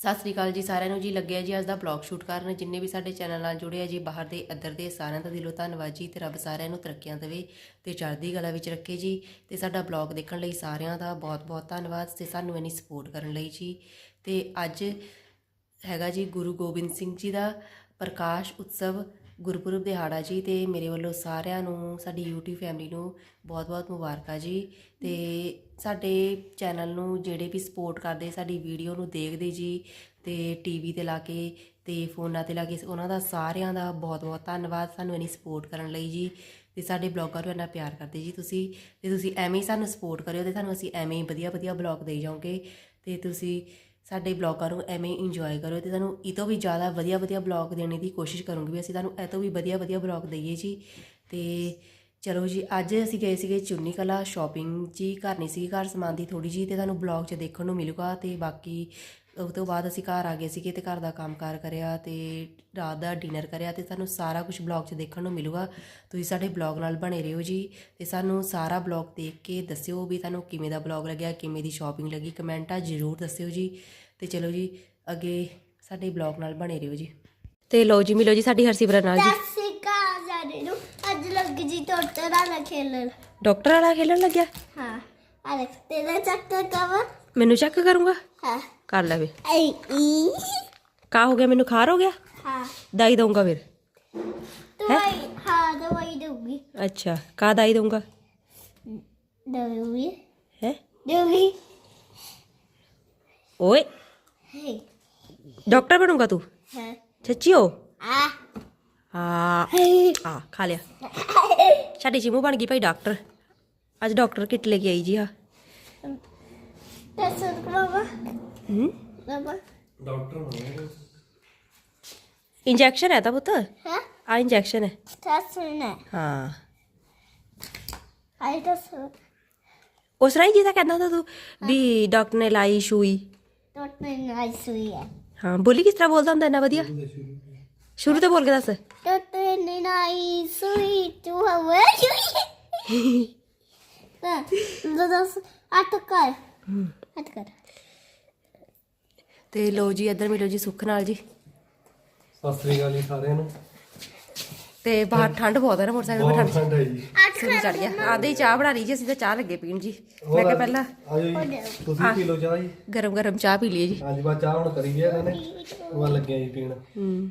ਸਤਿ ਸ੍ਰੀ ਅਕਾਲ ਜੀ ਸਾਰਿਆਂ ਨੂੰ ਜੀ। ਲੱਗਿਆ ਜੀ ਅੱਜ ਦਾ ਬਲੌਗ ਸ਼ੂਟ ਕਰਨ। ਜਿੰਨੇ ਵੀ ਸਾਡੇ ਚੈਨਲ ਨਾਲ ਜੁੜੇ ਆ ਜੀ, ਬਾਹਰ ਦੇ ਅੰਦਰ ਦੇ ਸਾਰਿਆਂ ਦਾ ਦਿਲੋਂ ਧੰਨਵਾਦ ਜੀ ਤੇ ਰੱਬ ਸਾਰਿਆਂ ਨੂੰ ਤਰੱਕੀਆਂ ਦੇਵੇ ਤੇ ਚੜ੍ਹਦੀ ਕਲਾ ਵਿੱਚ ਰੱਖੇ ਜੀ। ਤੇ ਸਾਡਾ ਬਲੌਗ ਦੇਖਣ ਲਈ ਸਾਰਿਆਂ ਦਾ ਬਹੁਤ-ਬਹੁਤ ਧੰਨਵਾਦ ਤੇ ਸਾਨੂੰ ਇੰਨੀ ਸਪੋਰਟ ਕਰਨ ਲਈ ਜੀ। ਤੇ ਅੱਜ ਹੈਗਾ ਜੀ ਗੁਰੂ ਗੋਬਿੰਦ ਸਿੰਘ ਜੀ ਦਾ ਪ੍ਰਕਾਸ਼ ਉਤਸਵ ਗੁਰਪੁਰਬ ਦਿਹਾੜਾ ਜੀ ਤੇ ਮੇਰੇ ਵੱਲੋਂ ਸਾਰਿਆਂ ਨੂੰ, ਸਾਡੀ YouTube ਫੈਮਿਲੀ ਨੂੰ ਬਹੁਤ-ਬਹੁਤ ਮੁਬਾਰਕਾਂ ਜੀ। ਤੇ ਸਾਡੇ ਚੈਨਲ ਨੂੰ ਜਿਹੜੇ ਵੀ ਸਪੋਰਟ ਕਰਦੇ, ਸਾਡੀ ਵੀਡੀਓ ਨੂੰ ਦੇਖਦੇ ਜੀ ਤੇ ਟੀਵੀ ਤੇ ਲਾ ਕੇ ਤੇ ਫੋਨਾਂ ਤੇ ਲਾ ਕੇ ਉਹਨਾਂ ਦਾ ਸਾਰਿਆਂ ਦਾ ਬਹੁਤ-ਬਹੁਤ ਧੰਨਵਾਦ, ਸਾਨੂੰ ਇੰਨੀ ਸਪੋਰਟ ਕਰਨ ਲਈ ਜੀ। ਤੇ ਸਾਡੇ ਬਲੌਗਰ ਨੂੰ ਇੰਨਾ ਪਿਆਰ ਕਰਦੇ ਜੀ ਤੁਸੀਂ। ਤੇ ਤੁਸੀਂ ਐਵੇਂ ਹੀ ਸਾਨੂੰ ਸਪੋਰਟ ਕਰਿਓ ਤੇ ਤੁਹਾਨੂੰ ਅਸੀਂ ਐਵੇਂ ਹੀ ਵਧੀਆ-ਵਧੀਆ ਬਲੌਗ ਦੇਈ ਜਾਵਾਂਗੇ ਤੇ ਤੁਸੀਂ ਸਾਡੇ ਬਲੌਗਾਂ ਨੂੰ ਐਵੇਂ ਇੰਜੋਏ ਕਰੋ ਤੇ ਤੁਹਾਨੂੰ ਇਹ ਤੋਂ ਵੀ ਜ਼ਿਆਦਾ ਵਧੀਆ ਵਧੀਆ ਬਲੌਗ ਦੇਣ ਦੀ ਕੋਸ਼ਿਸ਼ ਕਰੂੰਗੀ ਵੀ ਅਸੀਂ ਤੁਹਾਨੂੰ ਇਹ ਤੋਂ ਵੀ ਵਧੀਆ ਵਧੀਆ ਬਲੌਗ ਦਈਏ ਜੀ। ਤੇ ਚਲੋ ਜੀ, ਅੱਜ ਅਸੀਂ ਗਏ ਸੀਗੇ ਚੁੰਨੀ ਕਲਾ ਸ਼ਾਪਿੰਗ ਜੀ ਕਰਨੀ ਸੀ ਘਰ ਸਮਾਨ ਦੀ ਥੋੜੀ ਜੀ ਤੇ ਤੁਹਾਨੂੰ ਬਲੌਗ 'ਚ ਦੇਖਣ ਨੂੰ ਮਿਲੂਗਾ ਤੇ ਬਾਕੀ ਉਸ ਤੋਂ ਬਾਅਦ ਅਸੀਂ ਘਰ ਆ ਗਏ ਸੀਗੇ ਤੇ ਘਰ ਦਾ ਕੰਮਕਾਰ ਕਰਿਆ ਤੇ ਰਾਤ ਦਾ ਡਿਨਰ ਕਰਿਆ ਤੇ ਤੁਹਾਨੂੰ ਸਾਰਾ ਕੁਝ ਬਲੌਗ 'ਚ ਦੇਖਣ ਨੂੰ ਮਿਲੂਗਾ। ਤੁਸੀਂ ਸਾਡੇ ਬਲੌਗ ਨਾਲ ਬਣੇ ਰਹੋ ਜੀ ਤੇ ਸਾਨੂੰ ਸਾਰਾ ਬਲੌਗ ਦੇਖ ਕੇ ਦੱਸਿਓ ਵੀ ਤੁਹਾਨੂੰ ਕਿਵੇਂ ਦਾ ਬਲੌਗ ਲੱਗਿਆ ਕਿਵੇਂ ਦੀ ਸ਼ਾਪਿੰਗ ਲੱਗੀ। ਕਮੈਂਟਾਂ ਜ਼ਰੂਰ ਦੱਸਿਓ ਜੀ ਤੇ ਚਲੋ ਜੀ ਅੱਗੇ ਸਾਡੇ ਬਲੌਗ ਨਾਲ ਬਣੇ ਰਹੋ ਜੀ। ਤੇ ਲਓ ਜੀ ਮਿਲੋ ਜੀ ਸਾਡੀ ਹਰਸਿਮਰਨ ਨਾਲ ਜੀ। ਸਿਕਾ ਜਾਣੇ ਨੂੰ। ਅੱਜ ਲੱਗ ਜੀ ਟੋਟਰਾ ਨਾ ਖੇਲਣ। ਡਾਕਟਰ ਵਾਲਾ ਖੇਲਣ ਲੱਗਿਆ? ਹਾਂ ਅਲੈਕਸ ਤੇਰਾ ਚੱਕਰ ਕਵਰ। ਮੈਨੂੰ ਚੈੱਕ ਕਰੂੰਗਾ? ਹਾਂ। ਕਰ ਲੈ ਵੇ। ਕਾ ਹੋ ਗਿਆ? ਮੈਨੂੰ ਖਾਰ ਹੋ ਗਿਆ? ਹਾਂ। ਦਾਈ ਦਊਂਗਾ ਫਿਰ। ਦਵਾਈ ਹਾਂ ਦਵਾਈ ਦਊਗੀ। ਅੱਛਾ ਕਾ ਦਾਈ ਦਊਂਗਾ? ਦਊਗੀ। ਹੈ? ਦਊਗੀ। ਓਏ ਹੈ। ਡਾਕਟਰ ਬਣੂੰਗਾ ਤੂੰ? ਹਾਂ। ਸੱਚੀ ਹੋ ਆ। ਆ ਆ ਖਾ ਲਿਆ। ਸਾਡੀ ਚਿਮੂ ਬਣ ਗਈ ਭਾਈ ਡਾਕਟਰ। ਅੱਜ ਡਾਕਟਰ ਕਿੱਟ ਲੈ ਕੇ ਆਈ ਜੀ ਆ। ਦੱਸੋ ਬਾਬਾ ਹੂੰ? ਬਾਬਾ। ਇੰਜੈਕਸ਼ਨ ਹੈ ਤਾਂ ਪੁੱਤ? ਹਾਂ? ਆ ਇੰਜੈਕਸ਼ਨ ਹੈ। ਦੱਸੋ ਨਾ ਹਾਂ। ਆਈ ਦੱਸੋ ਉਸ ਰਾਈ ਜੀ ਤਾਂ ਕਹਿੰਦਾ ਹੁੰਦਾ ਤੂੰ ਵੀ ਡਾਕਟਰ ਨੇ ਲਾਈ ਸੂਈ। ਟੋਟਰਾ ਨਾ ਸੂਈ ਹੈ। ਹਾਂ ਬੋਲੀ ਕਿਸ ਤਰ੍ਹਾਂ ਬੋਲਦਾ ਹੁੰਦਾ ਇੰਨਾ ਵਧੀਆ? ਸ਼ੁਰੂ ਤੋਂ। ਬੋਲ ਕੇ ਦੱਸ। ਟੋਟਰਾ ਨੇ ਨਾਈ ਸੂਈ ਤੂੰ ਹਵੇ ਸੂਈ। ਤਾਂ ਦੱਸ ਅੱਟ ਕਰ। ਅੱਟ ਕਰ। ਤੇ ਲੋ ਜੀ, ਇੱਧਰ ਮਿਲੋ ਜੀ ਸੁੱਖ ਨਾਲ ਜੀ। ਸਤਿ ਸ੍ਰੀ ਅਕਾਲ ਜੀ ਸਾਰਿਆਂ ਨੂੰ। ਤੇ ਬਾਹਰ ਠੰਡ ਬਹੁਤ ਹੈ ਨਾ ਮੋਟਰਸਾਈਕਲ 'ਤੇ ਬਹੁਤ ਠੰਡ ਠੰਡ ਹੈ ਜੀ। ਚੜ ਗਿਆ। ਆਦੇ ਹੀ ਚਾਹ ਬਣਾ ਲਈ ਜੀ ਅਸੀਂ ਤਾਂ ਚਾਹ ਲੱਗੇ ਪੀਣ ਜੀ। ਮੈਂ ਕਿਹਾ ਪਹਿਲਾਂ ਆਜੋ ਜੀ। ਤੁਸੀਂ ਪੀ ਲਓ ਚਾਹ ਜੀ। ਗਰਮ ਗਰਮ ਚਾਹ ਪੀ ਲਈਏ ਜੀ। ਹਾਂਜੀ ਬਾ ਚਾਹ ਹੁਣ ਕਰੀ ਗਿਆ ਇਹਨਾਂ। ਨੇ ਉਹ ਲੱਗਿਆ ਜੀ ਪੀਣ। ਹੂੰ।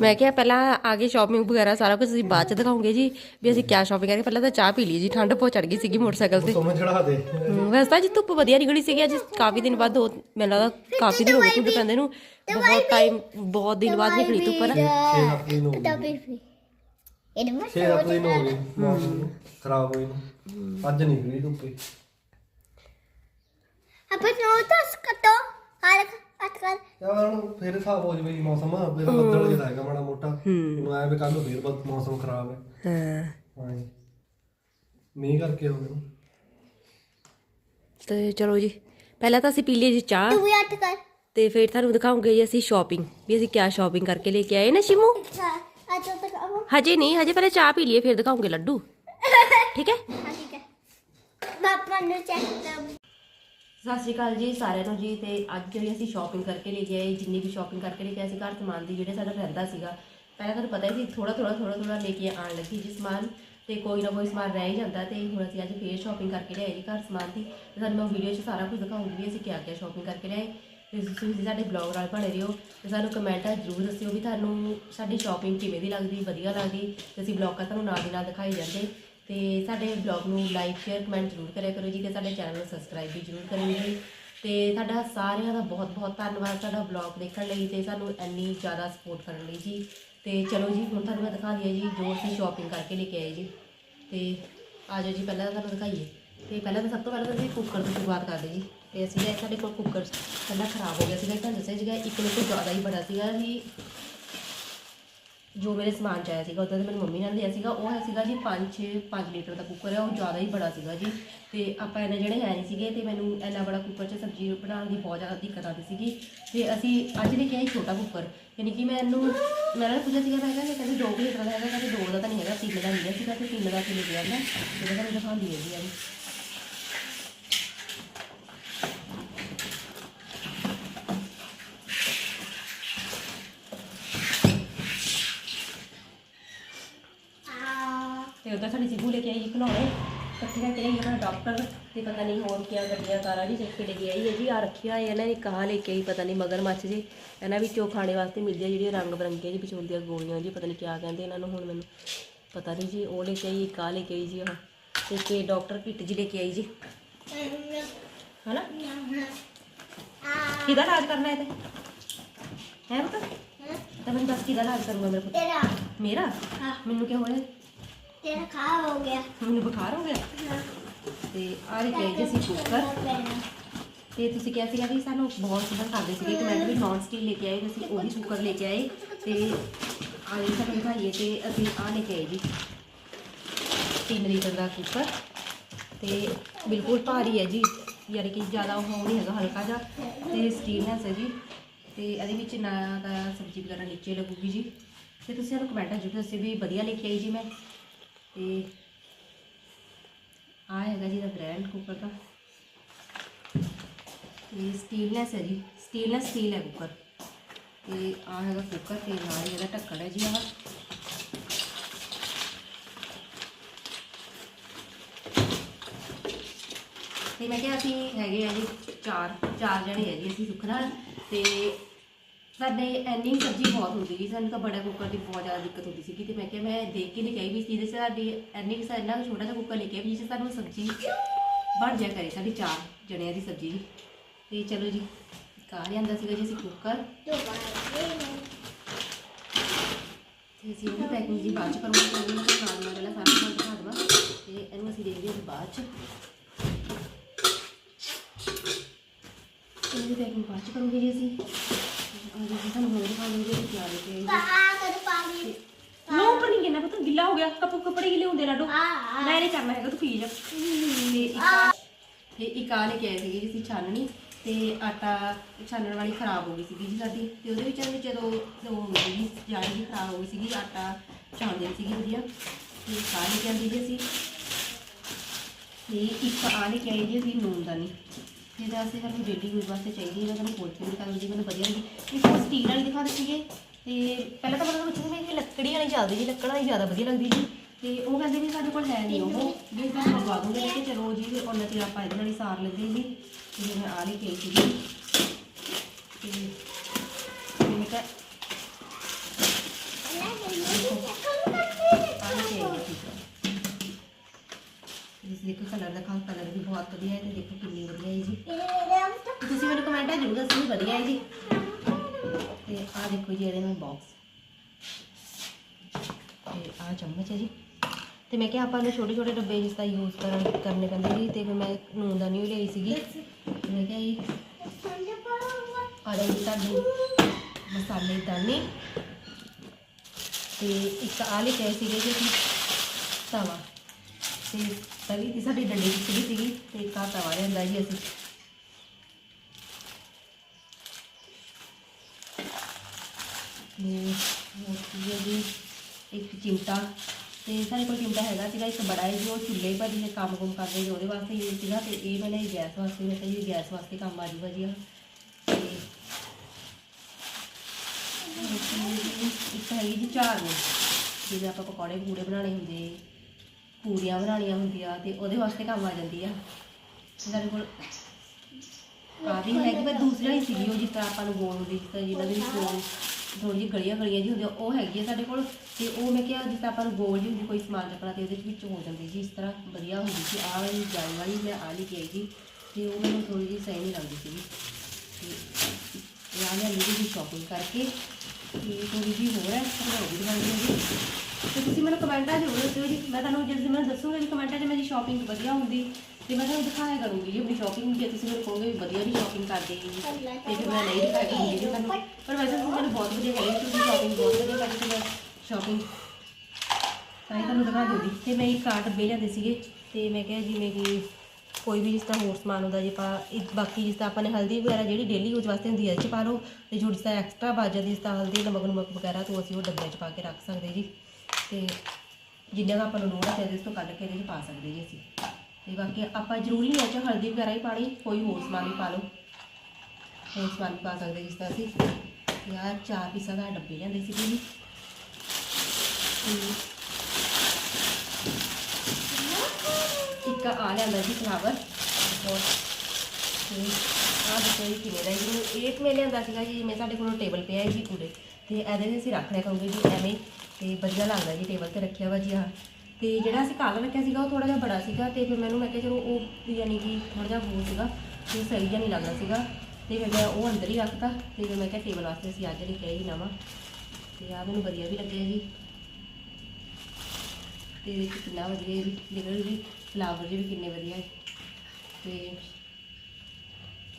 ਮੈਂ ਕਿਹਾ ਪਹਿਲਾਂ ਆਗੇ ਸ਼ਾਪਿੰਗ ਵਗੈਰਾ ਸਾਰਾ ਕੁਝ ਅਸੀਂ ਬਾਅਦ ਚ ਦਿਖਾਉਂਗੇ ਜੀ ਵੀ ਅਸੀਂ ਕਿਆ ਸ਼ਾਪਿੰਗ ਕਰਾਂਗੇ ਪਹਿਲਾਂ ਤਾਂ ਚਾਹ ਪੀ ਲਈ ਜੀ ਠੰਡ ਬਹੁਤ ਚੜ ਗਈ ਸੀਗੀ ਮੋਟਰਸਾਈਕਲ ਤੇ। ਤੁਹਾਨੂੰ ਚੜਾ ਦੇ। ਹਮ, ਵੈਸੇ ਤਾਂ ਜੀ ਧੁੱਪ ਵਧੀਆ ਨਿਕਲੀ ਸੀਗੀ ਅੱਜ ਕਾਫੀ ਦਿਨ ਬਾਅਦ ਦੋ ਮੈਨੂੰ ਲੱਗਦਾ ਕਾਫੀ ਦਿਨ ਹੋ ਗਏ ਧੁੱਪ ਪੈਂਦੇ ਨੂੰ। ਬਹੁਤ ਟਾਈਮ ਬਹੁਤ ਦਿਨ ਬਾਅਦ ਨਿਕਲੀ ਧੁੱਪ ਨਾ। 6-7 ਦਿਨ ਹੋ ਗਏ ਟੋਪੀ ਫੀ ਇਹਦੇ ਮਸ 6-7 ਦਿਨ ਹੋ ਗਏ ਮੌਸਮ ਨੂੰ ਖਰਾਬ ਹੋਏ ਨੂੰ। ਅੱਜ ਨਿਕਲੀ ਧੁੱਪੇ। ਆਪਾਂ ਨੂੰ ਤਾਂ ਸਕਟੋ ਹਾਲ ਅੱਟ ਕਰ। ਯਾਰ ਹੁਣ ਫੇਰ ਸਾਫ਼ ਹੋ ਜਵੇ ਜੀ ਮੌਸਮ। ਫਿਰ ਬੱਦਲ ਜਿਹਾ ਹੈਗਾ ਮਾੜਾ ਮੋਟਾ। ਨੂੰ ਆਇਆ ਵੀ ਕੱਲ ਨੂੰ ਫੇਰ ਬਦ- ਮੌਸਮ ਖਰਾਬ ਹੈ। ਹਾਂ। ਹਾਂ ਜੀ। ਮੀਂਹ ਕਰਕੇ ਹੋ ਗਿਆ ਤੇ ਚਲੋ ਜੀ ਪਹਿਲਾਂ ਤਾਂ ਅਸੀਂ ਪੀ ਲਈ ਜੀ ਚਾਹ। ਤੂੰ ਵੀ ਅੱਟ ਕਰ। ਤੇ ਫਿਰ ਤੁਹਾਨੂੰ ਦਿਖਾਉਂਗੇ ਜੀ ਅਸੀਂ ਸ਼ਾਪਿੰਗ ਵੀ ਅਸੀਂ ਕਿਆ ਸ਼ਾਪਿੰਗ ਕਰਕੇ ਲੈ ਕੇ ਆਏ ਨਾ ਸ਼ਿਮੂ? ਹਾਂ ਹਜੇ ਨਹੀਂ ਹਜੇ ਪਹਿਲੇ ਚਾਹ ਪੀ ਲਈਏ ਫਿਰ ਦਿਖਾਉਂਗੇ ਲੱਡੂ। ਠੀਕ ਹੈ? ਹਾਂ ਠੀਕ ਹੈ। ਪਾਪਾ ਨੂੰ ਚੈੱਕ ਕਰ ਸਤਿ ਸ਼੍ਰੀ ਅਕਾਲ ਜੀ ਸਾਰਿਆਂ ਨੂੰ ਜੀ ਤੇ ਅੱਜ ਜਿਹੜੀ ਅਸੀਂ ਸ਼ਾਪਿੰਗ ਕਰਕੇ ਲੈ ਕੇ ਆਏ ਜਿੰਨੀ ਵੀ ਸ਼ਾਪਿੰਗ ਕਰਕੇ ਲੈ ਕੇ ਆਏ ਸੀ ਘਰ ਸਮਾਨ ਦੀ ਜਿਹੜੇ ਸਾਡਾ ਰਹਿੰਦਾ ਸੀਗਾ ਪਹਿਲਾਂ ਤੁਹਾਨੂੰ ਪਤਾ ਹੀ ਸੀ ਥੋੜਾ ਥੋੜਾ ਥੋੜਾ ਥੋੜਾ ਲੈ ਕੇ ਆਣ ਲੱਗੀ ਜੀ ਸਮਾਨ ਤੇ ਕੋਈ ਨਾ ਕੋਈ ਸਮਾਨ ਰਹਿ ਹੀ ਜਾਂਦਾ ਤੇ ਹੁਣ ਅਸੀਂ ਅੱਜ ਫੇਰ ਸ਼ਾਪਿੰਗ ਕਰਕੇ ਲਿਆਏ ਜੀ ਘਰ ਸਮਾਨ ਦੀ। ਤੇ ਤੁਹਾਨੂੰ ਮੈਂ ਵੀਡੀਓ 'ਚ ਸਾਰਾ ਕੁਝ ਦਿਖਾਉਂਗੀ ਵੀ ਅਸੀਂ ਕਿਆ ਕਿਆ ਸ਼ਾਪਿੰਗ ਕਰਕੇ ਲਿਆਏ। ਤੇ ਤੁਸੀਂ ਸਾਡੇ ਬਲੌਗ ਨਾਲ ਬਣੇ ਰਹੋ ਤੇ ਸਾਨੂੰ ਕਮੈਂਟਾਂ ਜ਼ਰੂਰ ਦੱਸਿਓ ਵੀ ਤੁਹਾਨੂੰ ਸਾਡੀ ਸ਼ਾਪਿੰਗ ਕਿਵੇਂ ਦੀ ਲੱਗਦੀ, ਵਧੀਆ ਲੱਗਦੀ ਤੇ ਅਸੀਂ ਬਲੌਗਾਂ ਤੁਹਾਨੂੰ ਨਾਲ ਦੀ ਨਾਲ ਦਿਖਾਈ ਜਾਂਦੇ। ਤੇ ਸਾਡੇ ਬਲੌਗ ਨੂੰ ਲਾਈਕ ਸ਼ੇਅਰ ਕਮੈਂਟ ਜ਼ਰੂਰ ਕਰਿਆ ਕਰੋ ਜੀ ਤੇ ਸਾਡੇ ਚੈਨਲ ਨੂੰ ਸਬਸਕ੍ਰਾਈਬ ਵੀ ਜ਼ਰੂਰ ਕਰਿਓ ਜੀ। ਤੇ ਸਾਡਾ ਸਾਰਿਆਂ ਦਾ ਬਹੁਤ ਬਹੁਤ ਧੰਨਵਾਦ ਸਾਡਾ ਬਲੌਗ ਦੇਖਣ ਲਈ ਤੇ ਸਾਨੂੰ ਇੰਨੀ ਜ਼ਿਆਦਾ ਸਪੋਰਟ ਕਰਨ ਲਈ ਜੀ। ਤੇ ਚਲੋ ਜੀ, ਹੁਣ ਤੁਹਾਨੂੰ ਮੈਂ ਦਿਖਾ ਦਈਏ ਜੀ ਜੋ ਅਸੀਂ ਸ਼ਾਪਿੰਗ ਕਰਕੇ ਲੈ ਕੇ ਆਏ ਜੀ। ਤੇ ਆ ਜਾਓ ਜੀ, ਪਹਿਲਾਂ ਤਾਂ ਤੁਹਾਨੂੰ ਦਿਖਾਈਏ। ਤੇ ਪਹਿਲਾਂ ਤਾਂ ਸਭ ਤੋਂ ਪਹਿਲਾਂ ਤਾਂ ਅਸੀਂ ਕੁੱਕਰ ਤੋਂ ਸ਼ੁਰੂਆਤ ਕਰਦੇ ਜੀ। ਤੇ ਅਸੀਂ ਇਹ ਸਾਡੇ ਕੋਲ ਕੁੱਕਰ ਪਹਿਲਾਂ ਖਰਾਬ ਹੋ ਗਿਆ ਸੀਗਾ ਤੁਹਾਨੂੰ ਦੱਸਿਆ ਸੀਗਾ। ਇੱਕ ਨੂੰ ਕੋਈ ਜ਼ਿਆਦਾ ਹੀ ਬੜਾ ਸੀਗਾ ਜੀ ਜੋ ਮੇਰੇ ਸਮਾਨ ਚ ਆਇਆ ਸੀਗਾ ਉਦੋਂ ਤਾਂ ਮੇਰੀ ਮੰਮੀ ਨਾਲ ਲਿਆ ਸੀਗਾ। ਉਹ ਹੈ ਸੀਗਾ ਜੀ 5 6 5 ਲੀਟਰ ਦਾ ਕੁੱਕਰ ਹੈ ਉਹ ਜ਼ਿਆਦਾ ਹੀ ਬੜਾ ਸੀਗਾ ਜੀ। ਤੇ ਆਪਾਂ ਇਹਨਾਂ ਜਿਹੜੇ ਹੈ ਨਹੀਂ ਸੀਗੇ ਤੇ ਮੈਨੂੰ ਇੰਨਾ ਬੜਾ ਕੁੱਕਰ 'ਚ ਸਬਜ਼ੀ ਬਣਾਉਣ ਦੀ ਬਹੁਤ ਜ਼ਿਆਦਾ ਦਿੱਕਤ ਆਉਂਦੀ ਸੀਗੀ। ਤੇ ਅਸੀਂ ਅੱਜ ਲੈ ਕੇ ਆਏ ਛੋਟਾ ਕੁੱਕਰ ਯਾਨੀ ਕਿ ਮੈਂ ਇਹਨੂੰ, ਮੈਂ ਨਾ ਪੁੱਛਿਆ ਸੀਗਾ, ਮੈਂ ਕਿਹਾ ਕਿ ਕਹਿੰਦੇ 2 ਲੀਟਰ ਦਾ ਹੈਗਾ, ਕਹਿੰਦੇ 2 ਦਾ ਤਾਂ ਨਹੀਂ ਹੈਗਾ 3 ਦਾ ਮਿਲਿਆ ਸੀਗਾ, ਤੇ 3 ਦਾ ਕਿਲੋ ਲਿਆ ਮੈਂ? ਜਿਹੜਾ ਤੁਹਾਨੂੰ ਦਿਖਾਉਂਦੀ ਹੈ ਜੀ। ਤਾਂ ਸਾਡੀ ਸਿੱਧੂ ਲੈ ਕੇ ਆਈ ਖਿਡੌਣੇ ਇਕੱਠੇ ਕਰਕੇ ਲਈ ਆਪਣਾ ਡਾਕਟਰ ਤੇ ਪਤਾ ਨਹੀਂ ਹੋਰ ਕੀ ਗੱਡੀਆਂ ਕਾਰਾਂ ਜੀ ਚੱਕ ਕੇ ਲੈ ਕੇ ਆਈ ਹੈ ਜੀ। ਆ ਰੱਖਿਆ ਹੋਇਆ ਇਹਨਾਂ ਨੇ ਕਹਾ ਲੈ ਕੇ ਆਈ ਪਤਾ ਨਹੀਂ ਮਗਰ ਮੱਛ ਜੀ। ਇਹਨਾਂ ਵਿੱਚੋਂ ਖਾਣੇ ਵਾਸਤੇ ਮਿਲਦੀਆਂ ਜਿਹੜੀਆਂ ਰੰਗ ਬਰੰਗੀਆਂ ਜੀ ਵਿਚੋਂ ਦੀਆਂ ਗੋਲੀਆਂ ਜੀ ਪਤਾ ਨਹੀਂ ਕਿਆ ਕਹਿੰਦੇ ਇਹਨਾਂ ਨੂੰ ਹੁਣ ਮੈਨੂੰ ਪਤਾ ਨਹੀਂ ਜੀ। ਉਹ ਲੈ ਕੇ ਆਈ ਕਾ ਲੈ ਕੇ ਆਈ ਜੀ ਆਹ। ਤੇ ਕੇ ਡਾਕਟਰ ਕਿੱਟ ਜੀ ਲੈ ਕੇ ਆਈ ਜੀ। ਹਨਾ? ਕਿਹਦਾ ਇਲਾਜ ਕਰਨਾ ਹੈ ਤੇ ਹੈ ਪਤਾ? ਤਾਂ ਮੈਨੂੰ ਦੱਸ ਕਿਹਦਾ ਇਲਾਜ ਕਰੂੰਗਾ ਮੇਰੇ ਪੁੱਤ? ਤੇਰਾ। ਮੇਰਾ? ਹਾਂ। ਮੈਨੂੰ ਕੀ ਹੋਇਆ ਤੇਰਾ ਖਾ ਹੋ ਗਿਆ। ਮੈਨੂੰ ਬੁਖਾਰ ਹੋ ਗਿਆ? ਤੇ ਆ ਰਹੀ ਅਸੀਂ ਕੁੱਕਰ ਤੇ ਤੁਸੀਂ ਕਿਹਾ ਸੀਗਾ ਵੀ ਸਾਨੂੰ ਬਹੁਤ ਸੁਧਰ ਕਰਦੇ ਸੀਗੇ ਕਿ ਮੈਂ ਵੀ ਨੌਨ ਸਟੀਲ ਲੈ ਕੇ ਆਏ ਤੇ ਅਸੀਂ ਉਹ ਵੀ ਕੁੱਕਰ ਲੈ ਕੇ ਆਏ। ਤੇ ਆ ਇਹ ਸਾਨੂੰ ਦਿਖਾਈਏ ਤੇ ਅਸੀਂ ਆ ਲੈ ਕੇ ਆਏ ਜੀ। 3 ਲੀਟਰ ਦਾ ਕੁੱਕਰ ਤੇ ਬਿਲਕੁਲ ਭਾਰੀ ਹੈ ਜੀ ਯਾਨੀ ਕਿ ਜ਼ਿਆਦਾ ਉਹ ਨਹੀਂ ਹੈਗਾ ਹਲਕਾ ਜਿਹਾ। ਤੇ ਸਟੀਲਨੈਸ ਹੈ ਜੀ। ਤੇ ਇਹਦੇ ਵਿੱਚ ਨਾ ਤਾਂ ਸਬਜ਼ੀ ਵਗੈਰਾ ਨੀਚੇ ਲੱਗੂਗੀ ਜੀ। ਤੇ ਤੁਸੀਂ ਸਾਨੂੰ ਕਮੈਂਟਾਂ ਜ਼ਰੂਰ ਦੱਸਿਓ ਵੀ ਵਧੀਆ ਲੈ ਕੇ ਆਈ ਜੀ ਮੈਂ। ਤੇ ਆ ਹੈਗਾ ਜੀ ਦਾ ਬ੍ਰੈਂਡ ਕੁੱਕਰ ਦਾ। ਤੇ ਸਟੀਲਨੈਸ ਹੈ ਜੀ ਸਟੀਲਨੈਸ ਸਟੀਲ ਹੈ ਕੁੱਕਰ। ਤੇ ਆ ਹੈਗਾ ਕੁੱਕਰ ਤੇ ਨਾਲ ਹੀ ਇਹਦਾ ਢੱਕਣ ਹੈ ਜੀ ਆਹ। ਤੇ ਮੈਂ ਕਿਹਾ ਅਸੀਂ ਹੈਗੇ ਆ ਜੀ ਚਾਰ ਚਾਰ ਜਣੇ ਹੈ ਜੀ ਅਸੀਂ ਸੁੱਖ ਨਾਲ। ਤੇ ਸਾਡੇ ਐਨੀ ਸਬਜ਼ੀ ਬਹੁਤ ਹੁੰਦੀ ਜੀ ਸਾਨੂੰ ਤਾਂ ਬੜਾ ਕੁੱਕਰ ਦੀ ਬਹੁਤ ਜ਼ਿਆਦਾ ਦਿੱਕਤ ਹੁੰਦੀ ਸੀ ਤੇ ਮੈਂ ਕਿਹਾ ਮੈਂ ਦੇਖ ਕੇ ਨਹੀਂ ਕਹੀ ਵੀ ਸੀ 'ਚ ਸਾਡੀ ਐਨੀ ਕੁ ਸਾ ਛੋਟਾ ਜਿਹਾ ਕੁੱਕਰ ਲੈ ਕੇ ਆਈ ਵੀ ਜਿਸ ਸਾਨੂੰ ਸਬਜ਼ੀ ਬਣ ਜਾ ਕਰੇ, ਸਾਡੀ ਚਾਰ ਜਣਿਆਂ ਦੀ ਸਬਜ਼ੀ ਜੀ ਤੇ ਚਲੋ ਜੀ ਕਾ ਲਿਆਂਦਾ ਸੀਗਾ ਜੀ ਅਸੀਂ ਕੁੱਕਰ ਤੇ ਅਸੀਂ ਉਹਦੀ ਪੈਕਿੰਗ ਜੀ ਬਾਅਦ ਚ ਕਰੂੰਗੇ ਤੇ ਨਾਲ ਨਾਲ ਸਾਰਾ ਸਮਾਨ ਦਿਖਾ ਦਵਾਂ, ਤੇ ਇਹਨੂੰ ਅਸੀਂ ਦੇਖਦੇ ਹਾਂ ਬਾਅਦ ਚ। ਇਹਦੀ ਪੈਕਿੰਗ ਬਾਅਦ ਚ ਕਰੂੰਗੇ ਜੀ ਅਸੀਂ। ਅਸੀਂ ਤੁਹਾਨੂੰ ਹੋਰ ਦੂੰਗੇ ਕਿ ਕਿਆ ਲੈ ਪਾਣੀ ਲੋ ਉੱਪਰ ਨਹੀਂ ਗਿਰਨਾ ਪਤਾ ਗਿੱਲਾ ਹੋ ਗਿਆ। ਕੱਪੂ ਕੱਪੜੇ ਗਿੱਲੇ ਹੁੰਦੇ ਲਾਡੋ। ਮੈਂ ਨਹੀਂ ਕਰਨਾ ਹੈਗਾ ਤੂੰ ਪੀ ਜਾ ਤੇ ਇੱਕ ਆ- ਤੇ ਇੱਕ ਆ ਲੈ ਕੇ ਆਏ ਸੀਗੇ ਜੀ ਅਸੀਂ ਛਾਨਣੀ। ਤੇ ਆਟਾ ਛਾਨਣ ਵਾਲੀ ਖਰਾਬ ਹੋ ਗਈ ਸੀਗੀ ਜੀ ਸਾਡੀ। ਤੇ ਉਹਦੇ ਵਿੱਚ ਅਸੀਂ ਜਦੋਂ ਉਹ ਹੋ ਗਈ ਜੀ ਜਾਲੀ ਜੀ ਖਰਾਬ ਹੋ ਗਈ ਸੀਗੀ ਆਟਾ ਛਾਣਦੇ ਸੀਗੀ ਵਧੀਆ। ਤੇ ਖਾ ਲੈ ਕੇ ਆਂਦੀ ਜੀ ਅਸੀਂ। ਤੇ ਇੱਕ ਆ ਲੈ ਕੇ ਆਏ ਜੀ ਅਸੀਂ ਨੂਨਦਾਨੀ ਜਿਹਦੇ ਵਾਸਤੇ ਸਾਨੂੰ ਡੇਲੀ ਯੂਜ਼ ਵਾਸਤੇ ਚਾਹੀਦੀ ਹੈ ਮੈਂ ਤੁਹਾਨੂੰ ਖੋਲ ਕੇ ਵੀ ਦਿਖਾ ਦਿੰਦੀ ਮੈਨੂੰ ਵਧੀਆ ਲੱਗੀ ਇੱਕ ਸਟੀਲ ਵਾਲੀ ਦਿਖਾ ਦਿੱਤੀ ਸੀਗੇ ਤੇ ਪਹਿਲਾਂ ਤਾਂ ਮੈਨੂੰ ਪੁੱਛਿਆ ਸੀ ਵੀ ਇਹ ਲੱਕੜੀ ਵਾਲੀ ਚੱਲਦੀ ਜੀ ਲੱਕੜ ਵਾਲੀ ਜ਼ਿਆਦਾ ਵਧੀਆ ਲੱਗਦੀ ਜੀ ਤੇ ਉਹ ਕਹਿੰਦੇ ਵੀ ਸਾਡੇ ਕੋਲ ਹੈ ਨਹੀਂ ਉਹ। ਵੀ ਤੁਹਾਨੂੰ ਮੰਗਵਾ ਦੂੰਗੇ ਕਿ ਚਲੋ ਜੀ ਉਹਨਾਂ ਚਿਰ ਆਪਾਂ ਇਹਦੇ ਨਾਲ ਹੀ ਸਾਰ ਲੈਂਦੇ ਜੀ ਤੇ ਮੈਂ ਆ ਲਈ ਕੇ ਸੀ ਜੀ ਤੇ ਮੈਂ ਕਿਹਾ ਆ ਲਈ ਕੇ ਆਈ ਸੀ ਇਸ ਦੇਖੋ ਕਲਰ ਦਾ ਖਾਸ ਕਲਰ ਵੀ ਬਹੁਤ ਵਧੀਆ ਹੈ ਤੇ ਦੇਖੋ ਕਿੰਨੀ ਵਧੀਆ ਹੈ ਜੀ। ਤੇ ਤੁਸੀਂ ਮੈਨੂੰ ਕਮੈਂਟਾਂ ਜ਼ਰੂਰ ਦੱਸੋ ਵੀ ਵਧੀਆ ਹੈ ਜੀ। ਤੇ ਆ ਦੇਖੋ ਜੀ ਇਹਦੇ ਨਾਲ ਬਾਕਸ ਤੇ ਆ ਚਮਚ ਹੈ ਜੀ। ਤੇ ਮੈਂ ਕਿਹਾ ਆਪਾਂ ਨੂੰ ਛੋਟੇ ਛੋਟੇ ਡੱਬੇ ਜਿਸ ਦਾ ਯੂਜ਼ ਕਰਨ ਕਰਨੇ ਪੈਂਦੇ ਜੀ ਤੇ ਫਿਰ ਮੈਂ ਨੂਨ ਦਾ ਨਹੀਂ ਲਈ ਸੀਗੀ। ਮੈਂ ਕਿਹਾ ਜੀ ਆ ਰਹੀ ਤੁਹਾਨੂੰ ਮਸਾਲੇ ਦਾਣੇ ਤੇ ਇੱਕ ਆ ਲੈ ਕੇ ਸੀਗੇ ਜੀ ਤਵਾ। ਤੇ ਤਵੀ ਦੀ ਸਾਡੀ ਡੰਡੀ ਵਿੱਚ ਸੀਗੀ ਤੇ ਇੱਕ ਆ ਤਵਾ ਲਿਆਂਦਾ ਜੀ ਅਸੀਂ। ਤੇ ਹੋਰ ਜੀ? ਇੱਕ ਚਿਮਟਾ। ਤੇ ਸਾਡੇ ਕੋਲ ਚਿਮਟਾ ਹੈਗਾ ਸੀਗਾ, ਇੱਕ ਬੜਾ ਹੈ ਜੋ ਚੁੱਲ੍ਹੇ ਪਰ ਜਿਹੇ ਕੰਮ ਕੁਮ ਕਰਦੇ ਜੀ ਉਹਦੇ ਵਾਸਤੇ ਯੂਜ਼ ਸੀਗਾ ਤੇ ਇਹ ਮੈਨੇ ਗੈਸ ਵਾਸਤੇ, ਮੈਂ ਕਿਹਾ ਜੀ ਗੈਸ ਵਾਸਤੇ ਕੰਮ ਆ ਜੂਗਾ ਜੀ ਆਹ। ਤੇ ਇੱਕ ਹੈਗੀ ਜੀ ਝਾੜੂ। ਜਿਹਦੇ ਆਪਾਂ ਪਕੌੜੇ ਪੂੜੇ ਬਣਾਉਣੇ ਹੁੰਦੇ। ਪੂਰੀਆਂ ਬਣਾਉਣੀਆਂ ਹੁੰਦੀਆਂ ਤੇ ਉਹਦੇ ਵਾਸਤੇ ਕੰਮ ਆ ਜਾਂਦੀ ਆ। ਸਾਡੇ ਕੋਲ ਕਾਫੀ ਹੈ ਕਿ ਪਰ ਦੂਸਰਾ ਹੀ ਸੀਗੀ ਉਹ ਜਿਸ ਤਰ੍ਹਾਂ ਆਪਾਂ ਨੂੰ ਗੋਲ ਹੁੰਦੀ ਜਿਸ ਤਰ੍ਹਾਂ ਜਿਹਨਾਂ ਦੇ ਵਿੱਚ ਥੋੜੀ ਜਿਹੀ ਗਲੀਆਂ ਗਲੀਆਂ ਜੀ ਹੁੰਦੀਆਂ, ਉਹ ਹੈਗੀ ਆ ਸਾਡੇ ਕੋਲ। ਤੇ ਉਹ ਮੈਂ ਕਿਹਾ ਜਿਸ ਤਰ੍ਹਾਂ ਆਪਾਂ ਨੂੰ ਗੋਲ ਜਿਹੀ ਹੁੰਦੀ, ਕੋਈ ਸਮਾਨ ਚੱਕਣਾ ਤੇ ਉਹਦੇ ਵਿੱਚ ਹੋ ਜਾਂਦੀ ਸੀ, ਇਸ ਤਰ੍ਹਾਂ ਵਧੀਆ ਹੁੰਦੀ ਸੀ। ਆਹ ਵਾਲੀ ਜਾਲੀ ਵਾਲੀ ਮੈਂ ਆ ਲਈ ਕੇ ਸੀ ਜੀ ਤੇ ਉਹ ਮੈਨੂੰ ਥੋੜੀ ਜਿਹੀ ਸਹੀ ਨਹੀਂ ਲੱਗਦੀ ਸੀਗੀ। ਤੇ ਯਾਰ ਮੈਂ ਲਈ ਦੀ ਸ਼ਾਪਿੰਗ ਕਰਕੇ ਤੇ ਥੋੜੀ ਜਿਹੀ ਹੋਰ ਹੈ ਉਹ ਵੀ ਦਿਖਾਉਂਦੀ ਹਾਂ ਜੀ ਤੇ ਤੁਸੀਂ ਮੈਨੂੰ ਕਮੈਂਟਾਂ ਜ਼ਰੂਰ ਦੱਸਿਓ ਜੀ। ਮੈਂ ਤੁਹਾਨੂੰ ਜਦੋਂ ਮੈਂ ਦੱਸੂਗੀ ਵੀ ਕਮੈਂਟਾਂ 'ਚ ਮੇਰੀ ਸ਼ਾਪਿੰਗ ਵਧੀਆ ਹੁੰਦੀ ਤੇ ਮੈਂ ਤੁਹਾਨੂੰ ਦਿਖਾਇਆ ਕਰੂੰਗੀ ਜੀ ਆਪਣੀ ਸ਼ਾਪਿੰਗ ਜੇ ਤੁਸੀਂ ਮੈਨੂੰ ਕਹੋਗੇ ਵੀ ਵਧੀਆ ਦੀ ਸ਼ਾਪਿੰਗ ਕਰਦੇ ਜੀ। ਤੇ ਫਿਰ ਮੈਂ ਨਹੀਂ ਦਿਖਾਇਆ ਕਰੂੰਗੀ ਜੀ ਤੁਹਾਨੂੰ। ਪਰ ਵੈਸੇ ਤੁਸੀਂ ਮੈਨੂੰ ਬਹੁਤ ਵਧੀਆ ਕਹਿੰਦੇ ਤੁਸੀਂ ਸ਼ਾਪਿੰਗ ਬਹੁਤ ਵਧੀਆ ਕਰਦੇ ਮੈਂ ਸ਼ਾਪਿੰਗ ਤਾਂ ਹੀ ਤੁਹਾਨੂੰ ਦਿਖਾ ਦਿੰਦੀ ਤੇ ਮੈਂ ਇੱਕ ਕਾਰਟ ਡੱਬੇ ਲਿਆਂਦੇ ਸੀਗੇ ਤੇ ਮੈਂ ਕਿਹਾ ਜਿਵੇਂ ਕਿ ਕੋਈ ਵੀ ਜਿਸ ਤਰ੍ਹਾਂ ਹੋਰ ਸਮਾਨ ਹੁੰਦਾ ਜੇ ਆਪਾਂ ਬਾਕੀ ਜਿਸ ਤਰ੍ਹਾਂ ਆਪਾਂ ਨੇ ਹਲਦੀ ਵਗੈਰਾ ਜਿਹੜੀ ਡੇਲੀ ਯੂਜ਼ ਵਾਸਤੇ ਹੁੰਦੀ ਹੈ ਇਹ 'ਚ ਪਾ ਲਓ। ਤੇ ਜੋ ਜਿਸ ਤਰ੍ਹਾਂ ਐਕਸਟਰਾ ਬਚ ਜਾਂਦੀ ਜਿਸ ਤਰ੍ਹਾਂ ਹਲਦੀ ਨਮਕ ਨਮਕ ਵਗੈਰਾ ਤੋਂ ਅਸੀਂ ਉਹ ਡੱਬਿਆਂ 'ਚ ਪਾ ਕੇ ਰੱਖ ਸਕਦੇ ਜੀ। ਤੇ ਜਿੰਨਾ ਕੁ ਆਪਾਂ ਨੂੰ ਲੋੜ ਹੈ ਤੇ ਇਸ ਤੋਂ ਕੱਢ ਕੇ ਇਹਦੇ 'ਚ ਪਾ ਸਕਦੇ ਜੀ ਅਸੀਂ। ਤੇ ਬਾਕੀ ਆਪਾਂ ਜ਼ਰੂਰੀ ਨਹੀਂ ਹੈ ਕਿ ਹਲਦੀ ਵਗੈਰਾ ਹੀ ਪਾਣੀ, ਕੋਈ ਹੋਰ ਸਮਾਨ ਵੀ ਪਾ ਲਓ। ਹੋਰ ਸਮਾਨ ਵੀ ਪਾ ਸਕਦੇ ਜਿਸ ਤਰ੍ਹਾਂ ਅਸੀਂ। ਯਾਰ ਚਾਰ ਪੀਸਾਂ ਦਾ ਡੱਬੇ ਲਿਆਂਦੇ ਸੀਗੇ ਜੀ। ਤੇ ਇੱਕ ਆ ਲਿਆਂਦਾ ਜੀ ਫਲਾਵਰ ਬਹੁਤ ਤੇ ਆਹ ਦੇਖੋ ਜੀ ਕਿਵੇਂ ਦਾ ਜੀ? ਮੈਨੂੰ ਇਹ ਮੈਂ ਲਿਆਂਦਾ ਸੀਗਾ ਜੀ, ਜਿਵੇਂ ਸਾਡੇ ਕੋਲ ਟੇਬਲ ਪਿਆ ਹੈ ਜੀ ਪੂਰੇ। ਤੇ ਇਹਦੇ 'ਤੇ ਅਸੀਂ ਰੱਖ ਲਿਆ ਕਰਾਂਗੇ ਜੀ, ਐਵੇਂ ਤੇ ਵਧੀਆ ਲੱਗਦਾ ਜੀ ਟੇਬਲ ਤੇ ਰੱਖਿਆ ਵਾ ਜੀ ਆਹ। ਤੇ ਜਿਹੜਾ ਅਸੀਂ ਕੱਲ੍ਹ ਰੱਖਿਆ ਸੀਗਾ, ਉਹ ਥੋੜਾ ਜਿਹਾ ਬੜਾ ਸੀਗਾ ਤੇ ਫਿਰ ਮੈਨੂੰ ਮੈਂ ਕਿਹਾ ਚਲੋ ਉਹ ਯਾਨੀ ਕਿ ਥੋੜਾ ਜਿਹਾ ਬੂਰ ਸੀਗਾ, ਤੇ ਸਹੀ ਜਿਹਾ ਨਹੀਂ ਲੱਗਦਾ ਸੀਗਾ। ਤੇ ਫਿਰ ਮੈਂ ਉਹ ਅੰਦਰ ਹੀ ਰੱਖਤਾ, ਤੇ ਫਿਰ ਮੈਂ ਕਿਹਾ ਟੇਬਲ ਵਾਸਤੇ ਅਸੀਂ ਅੱਜ ਲੈ ਕੇ ਜੀ ਨਵਾਂ। ਤੇ ਆ ਮੈਨੂੰ ਵਧੀਆ ਵੀ ਲੱਗਿਆ ਜੀ। ਤੇ ਕਿੰਨਾ ਵਧੀਆ ਵੀ ਨਿਕਲ ਵੀ ਫਲਾਵਰ ਜੀ ਵੀ ਕਿੰਨੇ ਵਧੀਆ। ਹੈ ਤੇ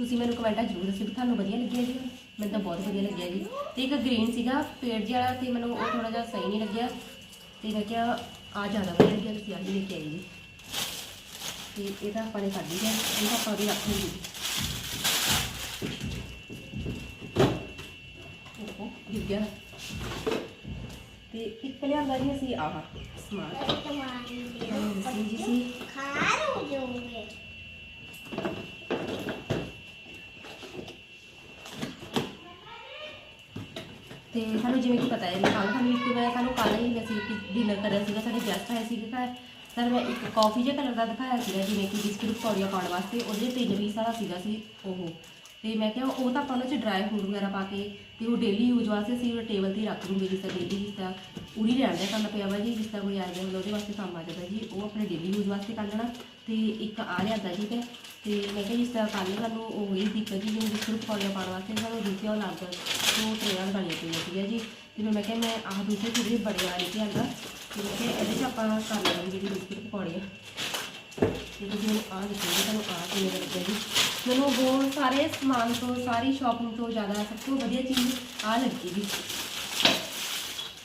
ਤੁਸੀਂ ਮੈਨੂੰ ਕਮੈਂਟਾਂ ਜ਼ਰੂਰ ਦੱਸਿਓ ਵੀ ਤੁਹਾਨੂੰ ਵਧੀਆ ਲੱਗਿਆ ਜੀ। ਮੈਨੂੰ ਤਾਂ ਬਹੁਤ ਵਧੀਆ ਲੱਗਿਆ ਜੀ। ਤੇ ਇੱਕ ਗ੍ਰੀਨ ਸੀਗਾ ਪੇੜ ਜਿਹਾ ਵਾਲਾ ਤੇ ਮੈਨੂੰ ਉਹ ਥੋੜਾ ਜਿਹਾ ਸਹੀ ਨਹੀਂ ਲੱਗਿਆ। ਤੇ ਮੈਂ ਕਿਹਾ ਆ ਜ਼ਿਆਦਾ ਵਧੀਆ ਲੱਗਿਆ ਤੁਸੀਂ ਆਹੀ ਲੈ ਕੇ ਆਈ ਜੀ। ਤੇ ਇਹਦਾ ਆਪਾਂ ਨੇ ਕਰ ਲਿਆ ਇਹਦਾ ਆਪਾਂ ਵੀ ਰੱਖ ਲਈਏ ਤੇ ਇੱਕ ਲਿਆਂਦਾ ਜੀ ਅਸੀਂ ਆਹ ਸਮਾਨ। ਸਮਾਨ ਜੀ ਜੀ ਖਾਰ ਹੋ ਜਾਓਗੇ ਤੇ ਸਾਨੂੰ ਜਿਵੇਂ ਕਿ ਪਤਾ ਹੈ ਵੀ ਕੱਲ੍ਹ ਸਾਨੂੰ ਇੱਕ ਮੈਂ ਸਾਨੂੰ ਕੱਲ੍ਹ ਹੀ ਅਸੀਂ ਡਿਨਰ ਕਰਿਆ ਸੀਗਾ, ਸਾਡੇ ਗੈਸਟ ਆਏ ਸੀਗੇ ਘਰ। ਸਰ, ਮੈਂ ਇੱਕ ਕਾਫੀ ਜਿਹਾ ਕਲਰ ਦਾ ਦਿਖਾਇਆ ਸੀਗਾ, ਜਿਵੇਂ ਕਿ ਬਿਸਕਿਟ ਪਕੌੜੀਆਂ ਪਾਉਣ ਵਾਸਤੇ, ਉਹਦੇ ਤਿੰਨ ਪੀਸ ਵਾਲਾ ਸੀਗਾ ਸੀ ਉਹ। ਤੇ ਮੈਂ ਕਿਹਾ ਉਹ ਤਾਂ ਆਪਾਂ ਉਹਦੇ ਚ ਡਰਾਈ ਫਰੂਟ ਵਗੈਰਾ ਪਾ ਕੇ ਤੇ ਉਹ ਡੇਲੀ ਯੂਜ਼ ਵਾਸਤੇ ਅਸੀਂ ਉਹ ਟੇਬਲ ਤੇ ਹੀ ਰੱਖ ਲੂੰਗੇ, ਜਿਸ ਤਰ੍ਹਾਂ ਡੇਲੀ ਜਿਸ ਤਰ੍ਹਾਂ ਉਰੀ ਰਹਿਣ ਦਾ ਕੰਮ ਪਿਆ ਵਾ ਜੀ, ਜਿਸ ਤਰ੍ਹਾਂ ਕੋਈ ਆ ਗਿਆ ਉਹਦੇ ਵਾਸਤੇ ਕੰਮ ਆ ਜਾਂਦਾ ਜੀ, ਉਹ ਆਪਣੇ ਡੇਲੀ ਯੂਜ਼ ਵਾਸਤੇ ਕਰ ਲੈਣਾ। ਤੇ ਇੱਕ ਆ ਲਿਆਦਾ ਠੀਕ ਹੈ ਤੇ ਮੈਂ ਕਿਹਾ ਜਿਸ ਤਰ੍ਹਾਂ ਕੱਲ੍ਹ ਸਾਨੂੰ ਉਹ ਹੀ ਦਿੱਕਤ ਜੀ ਜਿਵੇਂ ਬਿਸਕੁਟ ਪਕੌੜੀਆਂ ਪਾਉਣ ਵਾਸਤੇ, ਸਾਨੂੰ ਦੂਸਰੇ ਉਹ ਲੱਗ ਉਹ ਟਰੇਆਂ ਬਣਾਈਆਂ ਪਈਆਂ ਹੈ ਜੀ। ਤੇ ਮੈਂ ਕਿਹਾ ਮੈਂ ਆਹ ਦੂਸਰੇ ਥੋੜੀ ਬੜੇ ਵਾਲੇ ਕੇ ਆਂਦਾ, ਤੇ ਮੈਂ ਕਿਹਾ ਇਹਦੇ 'ਚ ਆਪਾਂ ਕਰ ਲਾਂਗੇ ਜਿਹੜੀ ਬਿਸਕੁਟ ਪਕੌੜੀਆਂ ਤੇ ਤੁਸੀਂ ਆਹ ਦੇਖੋ ਤੁਹਾਨੂੰ ਆਹ ਕਿਵੇਂ ਲੱਗਿਆ ਜੀ। ਮੈਨੂੰ ਬਹੁਤ ਸਾਰੇ ਸਮਾਨ ਤੋਂ, ਸਾਰੀ ਸ਼ਾਪਿੰਗ ਤੋਂ ਜ਼ਿਆਦਾ ਸਭ ਤੋਂ ਵਧੀਆ ਚੀਜ਼ ਆਹ ਲੱਗੀ ਜੀ।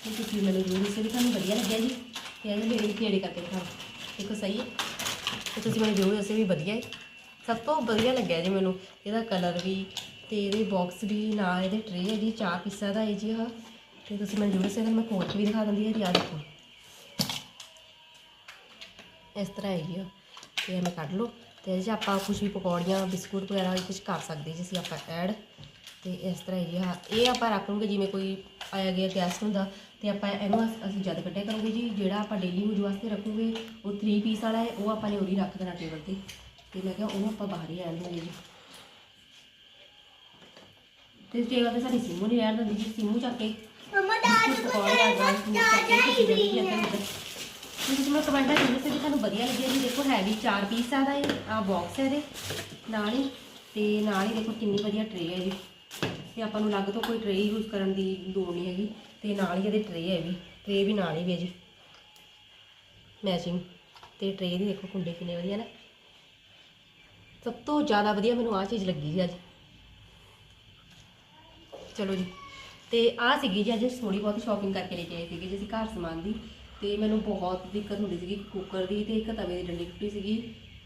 ਤੇ ਤੁਸੀਂ ਮੈਨੂੰ ਜ਼ਰੂਰ ਦੱਸਿਓ ਵੀ ਤੁਹਾਨੂੰ ਵਧੀਆ ਲੱਗਿਆ ਜੀ। ਤੇ ਇਹਦੇ ਮੇਰੇ ਕਿਹੜੇ ਕਰਕੇ ਦਿਖਾਓ ਦੇਖੋ ਸਹੀ ਹੈ। ਤੇ ਤੁਸੀਂ ਮੈਨੂੰ ਜ਼ਰੂਰ ਦੱਸਿਓ ਵੀ ਵਧੀਆ ਹੈ ਸਭ ਤੋਂ ਵਧੀਆ ਲੱਗਿਆ ਜੀ ਮੈਨੂੰ ਇਹਦਾ ਕਲਰ ਵੀ ਤੇ ਇਹਦੇ ਬਾਕਸ ਵੀ, ਨਾਲ ਇਹਦੇ ਟਰੇ ਹੈ ਜੀ ਚਾਰ ਪੀਸਾਂ ਦਾ ਹੈ ਜੀ ਆਹ ਤੇ ਤੁਸੀਂ ਮੈਨੂੰ ਜ਼ਰੂਰ ਦੱਸਿਓ ਮੈਂ ਖੋਲ ਵੀ ਦਿਖਾ ਦਿੰਦੀ ਹਾਂ ਜੀ ਆਹ ਦੇਖੋ ਇਸ ਤਰ੍ਹਾਂ ਹੈ ਜੀ ਇਹ। ਤੇ ਮੈਂ ਕੱਢ ਲਓ। ਤੇ ਇਹਦੇ 'ਚ ਆਪਾਂ ਕੁਝ ਵੀ ਪਕੌੜੀਆਂ, ਬਿਸਕੁਟ ਵਗੈਰਾ ਵੀ ਕੁਝ ਕਰ ਸਕਦੇ ਜੀ ਅਸੀਂ ਆਪਾਂ ਐਡ ਤੇ ਇਸ ਤਰ੍ਹਾਂ ਹੈ ਜੀ ਇਹ ਆਪਾਂ ਰੱਖ ਲਵਾਂਗੇ ਜਿਵੇਂ ਕੋਈ ਆਇਆ ਗਿਆ ਗੈਸਟ ਹੁੰਦਾ ਤੇ ਆਪਾਂ ਇਹਨੂੰ ਅਸੀਂ ਜਦ ਕੱਟਿਆ ਕਰੂੰਗੇ ਜੀ ਜਿਹੜਾ ਆਪਾਂ ਡੇਲੀ ਯੂਜ਼ ਵਾਸਤੇ ਰੱਖੂਗੇ ਉਹ 3 ਪੀਸ ਵਾਲਾ ਹੈ ਉਹ ਆਪਾਂ ਨੇ ਉਰੀ ਰੱਖ ਦੇਣਾ ਟੇਬਲ ਤੇ। ਤੇ ਮੈਂ ਕਿਹਾ ਉਹਨੂੰ ਆਪਾਂ ਬਾਹਰ ਹੀ ਰਹਿਣ ਦਾਂਗੇ ਜੀ। ਤੇ ਟੇਬਲ ਤੇ ਸਾਡੀ ਸਿੰਮੂ ਨਹੀਂ ਰਹਿਣ ਦਿੰਦੀ ਜੀ ਸਿੰਮੂ ਚੱਕ ਕੇ। ਮਮਾ ਦਾਜ ਕੋ ਤੁਸੀਂ ਮੈਨੂੰ ਕਮੈਂਟਾਂ ਵਿੱਚ ਦੱਸੋ ਕਿ ਤੁਹਾਨੂੰ ਵਧੀਆ ਲੱਗਿਆ ਜੀ। ਦੇਖੋ ਹੈਵੀ 4 ਪੀਸ ਆਦਾ ਇਹ ਆ ਬਾਕਸ ਹੈ ਇਹਦੇ ਨਾਲ ਹੀ ਤੇ ਨਾਲ ਹੀ ਦੇਖੋ ਕਿੰਨੀ ਵਧੀਆ ਟ੍ਰੇ ਹੈ ਜੀ ਤੇ ਆਪਾਂ ਨੂੰ ਅਲੱਗ ਤੋਂ ਕੋਈ ਟਰੇ ਯੂਜ਼ ਕਰਨ ਦੀ ਲੋੜ ਨਹੀਂ ਹੈਗੀ ਤੇ ਨਾਲ ਹੀ ਇਹਦੇ ਟਰੇ ਹੈ ਵੀ ਟਰੇ ਵੀ ਨਾਲ ਹੀ ਵੀ ਹੈ ਜੀ। ਮੈਚਿੰਗ ਤੇ ਟਰੇ ਦੀ ਦੇਖੋ ਕੁੰਡੇ ਕਿੰਨੇ ਵਧੀਆ ਨਾ। ਸਭ ਤੋਂ ਜ਼ਿਆਦਾ ਵਧੀਆ ਮੈਨੂੰ ਆਹ ਚੀਜ਼ ਲੱਗੀ ਜੀ ਅੱਜ। ਚਲੋ ਜੀ, ਤੇ ਆ ਸੀਗੀ ਜੀ ਅੱਜ ਥੋੜੀ ਬਹੁਤ ਸ਼ਾਪਿੰਗ ਕਰਕੇ ਲੈ ਕੇ ਆਏ ਸੀਗੇ ਜੀ ਅਸੀਂ ਘਰ ਸਮਾਨ ਦੀ। ਤੇ ਮੈਨੂੰ ਬਹੁਤ ਦਿੱਕਤ ਹੁੰਦੀ ਸੀਗੀ ਕੁੱਕਰ ਦੀ ਤੇ ਇੱਕ ਤਵੇ ਦੀ ਡੰਡੀ ਟੁੱਟੀ ਸੀਗੀ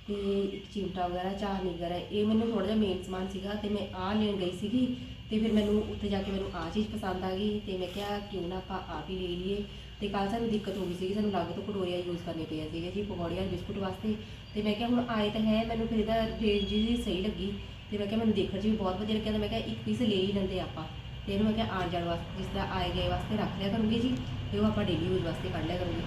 ਤੇ ਇੱਕ ਚਿਮਟਾ ਵਗੈਰਾ ਚਾਹਨੀ ਵਗੈਰਾ, ਇਹ ਮੈਨੂੰ ਥੋੜਾ ਜਿਹਾ ਮੇਨ ਸਮਾਨ ਸੀਗਾ ਤੇ ਮੈਂ ਆ ਲੈਣ ਗਈ ਸੀਗੀ ਤੇ ਫਿਰ ਮੈਨੂੰ ਉੱਥੇ ਜਾ ਕੇ ਮੈਨੂੰ ਆ ਚੀਜ਼ ਪਸੰਦ ਆ ਗਈ ਤੇ ਮੈਂ ਕਿਹਾ ਕਿਉਂ ਨਾ ਆਪਾਂ ਆਪ ਹੀ ਲੈ ਲਈਏ। ਤੇ ਕੱਲ ਸਾਨੂੰ ਦਿੱਕਤ ਹੋ ਗਈ ਸੀਗੀ, ਸਾਨੂੰ ਅਲੱਗ ਤੋਂ ਕਟੋਰੀਆਂ ਯੂਜ਼ ਕਰਨੇ ਪਿਆ ਸੀਗੇ ਜੀ ਪਕੌੜੀਆਂ ਬਿਸਕੁਟ ਵਾਸਤੇ। ਤੇ ਮੈਂ ਕਿਹਾ ਹੁਣ ਆਏ ਤਾਂ ਹੈ, ਮੈਨੂੰ ਫਿਰ ਇਹਦਾ ਰੇਂਜ ਜੀ ਸਹੀ ਲੱਗੀ। ਤੇ ਮੈਂ ਕਿਹਾ ਮੈਨੂੰ ਦੇਖਣ 'ਚ ਵੀ ਬਹੁਤ ਵਧੀਆ ਲੱਗਿਆ ਤੇ ਮੈਂ ਕਿਹਾ ਇੱਕ ਪੀਸ ਲੈ ਹੀ ਲੈਂਦੇ ਆਪਾਂ। ਤੇ ਇਹਨੂੰ ਮੈਂ ਕਿਹਾ ਆਉਣ ਜਾਣ ਵਾਸਤੇ, ਜਿਸ ਤਰ੍ਹਾਂ ਆਏ ਗਏ ਵਾਸਤੇ ਰੱਖ ਲਿਆ ਕਰੂੰਗੀ ਜੀ ਤੇ ਉਹ ਆਪਾਂ ਡੇਲੀ ਯੂਜ਼ ਵਾਸਤੇ ਕੱਢ ਲਿਆ ਕਰੂੰਗੀ।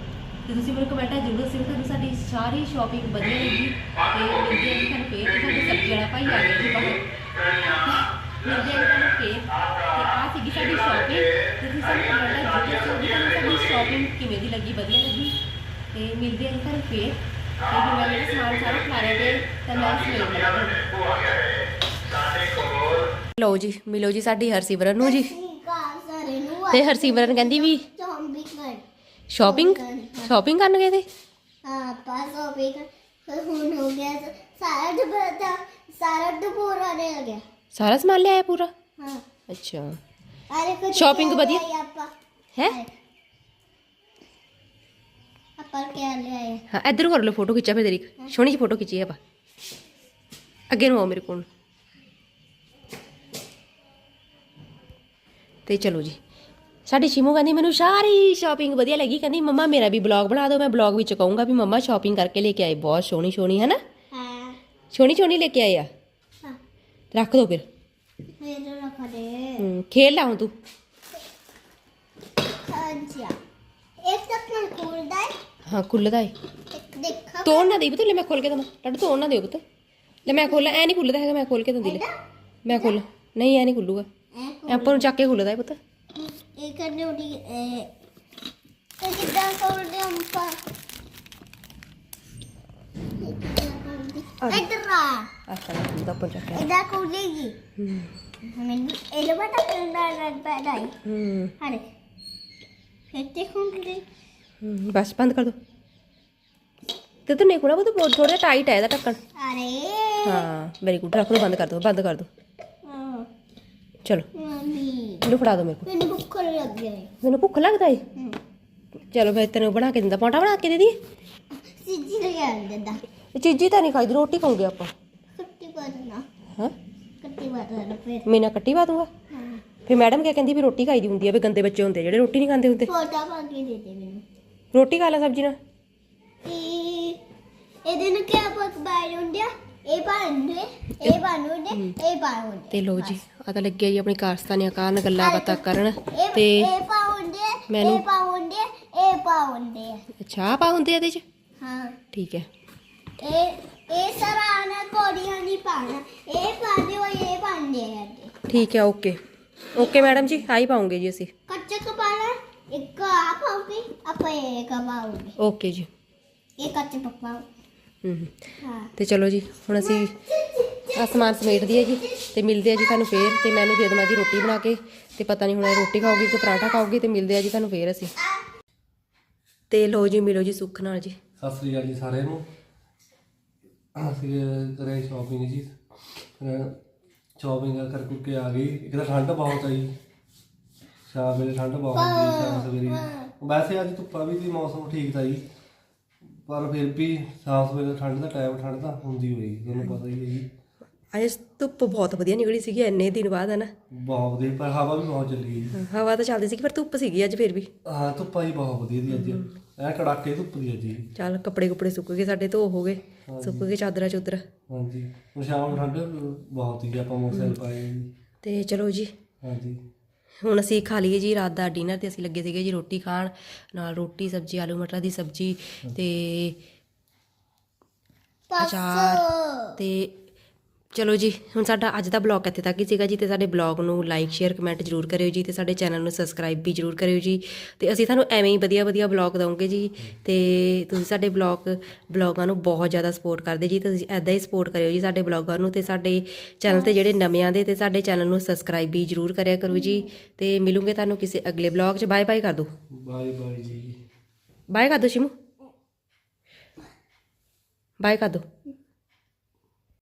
ਤੇ ਤੁਸੀਂ ਮੈਨੂੰ ਕਮੈਂਟਾਂ ਜ਼ਰੂਰ ਦੱਸਿਓ ਤੁਹਾਨੂੰ ਸਾਡੀ ਸਾਰੀ ਸ਼ਾਪਿੰਗ ਵਧੀਆ ਲੱਗੀ ਤੇ ਮਿਲਦੇ ਆ ਜੀ ਤੁਹਾਨੂੰ ਫੇਰ, ਤੇ ਸਾਡੇ ਸਬਜ਼ੀ ਵਾਲਾ ਭਾਈ ਆ ਗਿਆ ਜੀ ਬਾਹਰ। ਲੁਧਿਆਣੇ ਦਾ ਲੋਕੇਟ ਤੇ ਆ ਸੀਗੀ ਸਾਡੀ ਸ਼ਾਪਿੰਗ ਤੇ ਤੁਸੀਂ ਸਾਨੂੰ ਲੱਗਦਾ ਜਿਵੇਂ ਸੋਗੀ ਤੁਹਾਨੂੰ ਸਾਡੀ ਸ਼ਾਪਿੰਗ ਕਿਵੇਂ ਦੀ ਲੱਗੀ ਵਧੀਆ ਲੱਗੀ ਤੇ ਮਿਲਦੇ ਹਾਂ ਤੁਹਾਨੂੰ ਫੇਰ ਤੇ ਹੁਣ ਮੈਂ ਮੇਰਾ ਸਮਾਨ ਸਾਰਾ ਖਲਾਰੇ ਤੇ ਤਾਂ ਮੈਂ ਸਵੇਰ ਮਿਲਾਂਗਾ ਲੋ ਜੀ, ਮਿਲੋ ਜੀ ਸਾਡੀ ਹਰਸਿਮਰਨ ਨੂੰ ਜੀ। ਤੇ ਹਰਸਿਮਰਨ ਕਹਿੰਦੀ ਵੀ ਸ਼ਾਪਿੰਗ ਸ਼ਾਪਿੰਗ ਕਰਨ ਗਏ ਤੇ? ਹਾਂ ਪਾਸ ਹੋ ਗਈ ਹੁਣ ਹੋ ਗਿਆ, ਸਾਰਾ ਦੁਪਹਿਰ ਸਾਰਾ ਦੁਪਹਿਰ ਆਣੇ ਆ ਗਿਆ। ਸਾਰਾ ਸਮਾਨ ਲਿਆਇਆ ਪੂਰਾ? ਹਾਂ। ਅੱਛਾ। ਅਰੇ ਸ਼ਾਪਿੰਗ ਵਧੀਆ? ਆਪਾਂ? ਹੈ? ਆਪਾਂ ਕਿਆ ਲਿਆਏ? ਹਾਂ ਇੱਧਰ ਕਰ ਲਓ ਫੋਟੋ ਖਿੱਚਾ ਫੇ ਤੇਰੀ। ਸੋਹਣੀ ਜਿਹੀ ਫੋਟੋ ਖਿੱਚੀ ਆਪਾਂ। ਅੱਗੇ ਨੂੰ ਆਓ ਮੇਰੇ ਕੋਲ। ਤੇ ਚਲੋ ਜੀ। ਸਾਡੀ ਸ਼ਿਮੂ ਕਹਿੰਦੀ ਮੈਨੂੰ ਸਾਰੀ ਸ਼ਾਪਿੰਗ ਵਧੀਆ ਲੱਗੀ। ਕਹਿੰਦੀ ਮੰਮਾ ਮੇਰਾ ਵੀ ਬਲੌਗ ਬਣਾ ਦਿਓ। ਮੈਂ ਬਲੌਗ ਵਿੱਚ ਕਹੂੰਗਾ ਵੀ ਮੰਮਾ ਸ਼ਾਪਿੰਗ ਕਰਕੇ ਲੈ ਕੇ ਆਏ। ਬਹੁਤ ਸੋਹਣੀ ਸੋਹਣੀ ਹੈ। ਨਾ ਹਾਂ ਸੋਹਣੀ ਸੋਹਣੀ ਲੈ ਕੇ ਆਏ ਆ। ਰੱਖ ਦੋ ਫਿਰ। ਮੇਰੇ ਰੱਖ ਦੇ। ਹੂੰ ਖੇਲ ਲਾ ਹੁਣ ਤੂੰ ਖਾਂਜਾ ਇੱਕ ਤੱਕ ਨਾ ਖੁੱਲਦਾ ਹੈ ਹਾਂ ਖੁੱਲਦਾ ਹੈ ਦੇਖ ਤੋੜ ਨਾ ਦੇ ਪੁੱਤ ਲੈ ਮੈਂ ਖੋਲ ਕੇ ਦਵਾਂ। ਲੱਡੂ ਤੋੜ ਨਾ ਦੇ ਪੁੱਤ। ਲੈ ਮੈਂ ਖੋਲ ਐ ਨਹੀਂ ਖੁੱਲਦਾ ਹੈਗਾ ਮੈਂ ਖੋਲ ਕੇ ਦਿੰਦੀ ਲੈ। ਮੈਂ ਖੋਲ ਨਹੀਂ ਐ ਨਹੀਂ ਖੁੱਲੂਗਾ। ਐ ਉੱਪਰ ਨੂੰ ਚੱਕ ਕੇ ਖੁੱਲਦਾ ਹੈ ਪੁੱਤ। ਇਹ ਕਰਨੇ ਉਡੀ ਇਹ ਕਿੱਦਾਂ ਖੋਲਦੇ ਹਾਂ ਆਪਾਂ ਨੂੰ ਚੱਕ ਕੇ ਇਦਾਂ ਕੋਲੇਗੀ ਹੂੰ ਮੈਨੂੰ ਇਹ ਲੋ ਬਟਾ ਕੰਦਾ ਰੜ ਪੈਦਾਈ ਹੂੰ ਹਰੇ ਫਿਰ ਤੇ ਖੁੰਗਲੇ ਹੂੰ, ਬਸ ਬੰਦ ਕਰ ਦੋ ਤੇ ਤੂੰ ਖੁੱਲਾ ਉਹ ਤਾਂ ਥੋੜਾ ਟਾਈਟ ਹੈ ਇਹਦਾ ਢੱਕਣ ਅਰੇ ਹਾਂ ਵੈਰੀ ਗੁੱਡ ਰੱਖ ਦੋ ਬੰਦ ਕਰ ਦੋ ਬੰਦ ਕਰ ਦੋ ਹਾਂ ਚਲੋ ਮੰਮੀ ਇਹਨੂੰ ਫੜਾ ਦੋ ਮੇਰੇ ਕੋਲ ਮੈਨੂੰ ਭੁੱਖ ਲੱਗ ਗਈ ਮੈਨੂੰ ਭੁੱਖ ਲੱਗਦਾ ਏ ਹੂੰ ਚਲੋ ਮੈਂ ਤੈਨੂੰ ਬਣਾ ਕੇ ਦਿੰਦਾ ਪੌਂਟਾ ਬਣਾ ਕੇ ਦੇ ਦੀ ਸਿੱਧੀ ਲਗਾ ਦਿੰਦਾ ਇਹ ਚੀਜ਼ੀ ਤਾਂ ਨਹੀਂ ਖਾਈਦੀ ਰੋਟੀ ਖਾਉਂਗੇ ਆਪਾਂ। ਕੱਟੀ ਬਦਨਾ ਹਾਂ? ਕੱਟੀ ਬਦਨਾ ਫਿਰ। ਮੈਂ ਨਾ ਕੱਟੀ ਪਾ ਦੂੰਗਾ। ਹਾਂ। ਫਿਰ ਮੈਡਮ ਕਿਆ ਕਹਿੰਦੀ ਵੀ ਰੋਟੀ ਖਾਈਦੀ ਹੁੰਦੀ ਆ ਵੀ ਗੰਦੇ ਬੱਚੇ ਹੁੰਦੇ ਜਿਹੜੇ ਰੋਟੀ ਨਹੀਂ ਖਾਂਦੇ ਹੁੰਦੇ। ਫੋਟਾ ਪਾ ਕੇ ਦੇ ਦੇ ਮੈਨੂੰ। ਰੋਟੀ ਖਾ ਲੈ ਸਬਜ਼ੀ ਨਾਲ। ਇਹ ਇਹਦੇ ਨੂੰ ਕਿਆ ਪਕ ਬਾਈ ਹੁੰਦਿਆ? ਇਹ ਪਾਉਂਦੇ ਇਹ ਤੇ ਲੋ ਜੀ ਆ ਤਾਂ ਲੱਗਿਆ ਜੀ ਆਪਣੀ ਕਾਰਸਤਾਨੀਆਂ ਕਾਰਨ ਗੱਲਾਂ ਬਾਤਾਂ ਕਰਨ। ਤੇ ਇਹ ਪਾਉਂਦੇ ਮੈਨੂੰ- ਇਹ ਪਾਉਂਦੇ ਇਹ ਪਾਉਂਦੇ ਚਾਹ ਪਾ ਹੁੰਦੇ ਆ ਇਹਦੇ ਚ? ਹਾਂ। ਠੀਕ ਹੈ। ਇਹ ਇਹ ਸਰਾਣਾ ਕੋੜੀਆਂ ਨਹੀਂ ਪਾਣਾ ਇਹ ਪਾਉਂਦੇ ਹੋ ਇਹ ਪਾਉਂਦੇ ਆ ਠੀਕ ਹੈ ਓਕੇ। ਓਕੇ ਮੈਡਮ ਜੀ ਆਹੀ ਪਾਉਂਗੇ ਜੀ ਅਸੀਂ। ਕੱਚਾ ਕਪਾਲਾ ਇੱਕ ਆ ਪਾਉਗੇ ਆਪਾਂ ਇਹ ਕਪਾਉਗੇ ਓਕੇ ਜੀ। ਇਹ ਕੱਚਾ ਪਕਾਉ ਹੂੰ ਤੇ ਚਲੋ ਜੀ ਹੁਣ ਅਸੀਂ ਅਸਮਾਨ ਸਮੇਟਦੀ ਹੈ ਜੀ ਤੇ ਮਿਲਦੇ ਆ ਜੀ ਤੁਹਾਨੂੰ ਫੇਰ ਤੇ ਮੈਨੂੰ ਦੇ ਦੇਣਾ ਜੀ ਰੋਟੀ ਬਣਾ ਕੇ ਤੇ ਪਤਾ ਨਹੀਂ ਹੁਣ ਇਹ ਰੋਟੀ ਖਾਓਗੀ ਕਿ ਪਰਾਂਠਾ ਖਾਓਗੀ ਤੇ ਮਿਲਦੇ ਆ ਜੀ ਤੁਹਾਨੂੰ ਫੇਰ ਅਸੀਂ। ਤੇ ਲੋ ਜੀ ਮਿਲੋ ਜੀ ਸੁੱਖ ਨਾਲ ਜੀ। ਸਤਿ ਸ੍ਰੀ ਅਕਾਲ ਜੀ ਸਾਰਿਆਂ ਨੂੰ। ਅਸੀਂ ਕਰੇ ਸ਼ਾਪਿੰਗ ਜੀ ਸ਼ਾਪਿੰਗ ਕਰ ਕਰਕੇ ਆ ਗਈ ਇੱਕ ਤਾਂ ਠੰਡ ਬਹੁਤ ਆਈ ਸ਼ਾਮ ਵੇਲੇ ਠੰਡ ਬਹੁਤ ਹੁੰਦੀ ਸ਼ਾਮ ਸਵੇਰੇ। ਵੈਸੇ ਅੱਜ ਧੁੱਪਾ ਵੀ ਸੀ ਮੌਸਮ ਠੀਕ ਤਾਂ ਜੀ। ਪਰ ਫਿਰ ਵੀ ਸ਼ਾਮ ਸਵੇਰੇ ਠੰਡ ਦਾ ਟਾਈਮ ਠੰਡ ਤਾਂ ਹੁੰਦੀ ਹੋਈ ਤੁਹਾਨੂੰ ਪਤਾ ਹੀ ਹੈ ਜੀ। ਅੱਜ ਧੁੱਪ ਬਹੁਤ ਵਧੀਆ ਨਿਕਲੀ ਸੀਗੀ ਇੰਨੇ ਦਿਨ ਬਾਅਦ ਹੈ ਨਾ। ਬਹੁਤ ਵਧੀਆ ਪਰ ਹਵਾ ਵੀ ਬਹੁਤ ਚੱਲੀ ਜੀ। ਹਵਾ ਤਾਂ ਚੱਲਦੀ ਸੀ ਪਰ ਧੁੱਪ ਸੀਗੀ ਅੱਜ ਫਿਰ ਵੀ। ਹਾਂ ਧੁੱਪਾ ਹੀ ਬਹੁਤ ਵਧੀਆ ਦੀ ਅੱਜ। ਐ ਕੜਾਕੇ ਧੁੱਪ ਦੀ ਜੀ। ਚੱਲ ਕੱਪੜੇ ਕੁਪੜੇ ਸੁੱਕ ਗਏ ਸਾਡੇ ਧੋ ਹੋ ਗਏ। ਸੁੱਕ ਗਏ ਚਾਦਰਾਂ ਚੁਦਰਾ। ਹਾਂਜੀ। ਹੁਣ ਸ਼ਾਮ ਨੂੰ ਠੰਡ ਬਹੁਤ ਹੀ ਆਪਾਂ ਮੋਟਰਸਾਈਕਲ ਪਾਏ ਜੀ। ਤੇ ਚਲੋ ਜੀ। ਹਾਂਜੀ। ਹੁਣ ਅਸੀਂ ਖਾ ਲਈਏ ਜੀ ਰਾਤ ਦਾ ਡਿਨਰ ਤੇ ਅਸੀਂ ਲੱਗੇ ਸੀਗੇ ਜੀ ਰੋਟੀ ਖਾਣ। ਨਾਲ ਰੋਟੀ ਸਬਜ਼ੀ ਆਲੂ ਮਟਰ ਦੀ ਸਬਜ਼ੀ ਤੇ ਅਚਾਰ ਤੇ ਚਲੋ ਜੀ ਹੁਣ ਸਾਡਾ ਅੱਜ ਦਾ ਬਲੌਗ ਇੱਥੇ ਤੱਕ ਹੀ ਸੀਗਾ ਜੀ ਤੇ ਸਾਡੇ ਬਲੌਗ ਨੂੰ ਲਾਈਕ ਸ਼ੇਅਰ ਕਮੈਂਟ ਜਰੂਰ ਕਰਿਓ ਜੀ ਤੇ ਸਾਡੇ ਚੈਨਲ ਨੂੰ ਸਬਸਕ੍ਰਾਈਬ ਵੀ ਜਰੂਰ ਕਰਿਓ ਜੀ। ਤੇ ਅਸੀਂ ਤੁਹਾਨੂੰ ਐਵੇਂ ਹੀ ਵਧੀਆ ਵਧੀਆ ਬਲੌਗ ਦਵਾਂਗੇ ਜੀ ਤੇ ਤੁਸੀਂ ਸਾਡੇ ਬਲੌਗ ਬਲੌਗਾਂ ਨੂੰ ਬਹੁਤ ਜ਼ਿਆਦਾ ਸਪੋਰਟ ਕਰਦੇ ਜੀ ਤੁਸੀਂ ਐਦਾਂ ਹੀ ਸਪੋਰਟ ਕਰਿਓ ਜੀ ਸਾਡੇ ਬਲੌਗਾਂ ਨੂੰ ਤੇ ਸਾਡੇ ਚੈਨਲ ਤੇ ਜਿਹੜੇ ਨਵੇਂ ਆਂਦੇ ਤੇ ਸਾਡੇ ਚੈਨਲ ਨੂੰ ਸਬਸਕ੍ਰਾਈਬ ਵੀ ਜਰੂਰ ਕਰਿਆ ਕਰੋ ਜੀ। ਤੇ ਮਿਲੂਗੇ ਤੁਹਾਨੂੰ ਕਿਸੇ ਅਗਲੇ ਬਲੌਗ 'ਚ। ਬਾਏ ਬਾਏ ਕਰ ਦਿਓ ਬਾਏ ਬਾਏ ਜੀ। ਬਾਏ ਕਰ ਦਿਓ ਸ਼ਿਮੂ। ਬਾਏ ਕਰ ਦਿਓ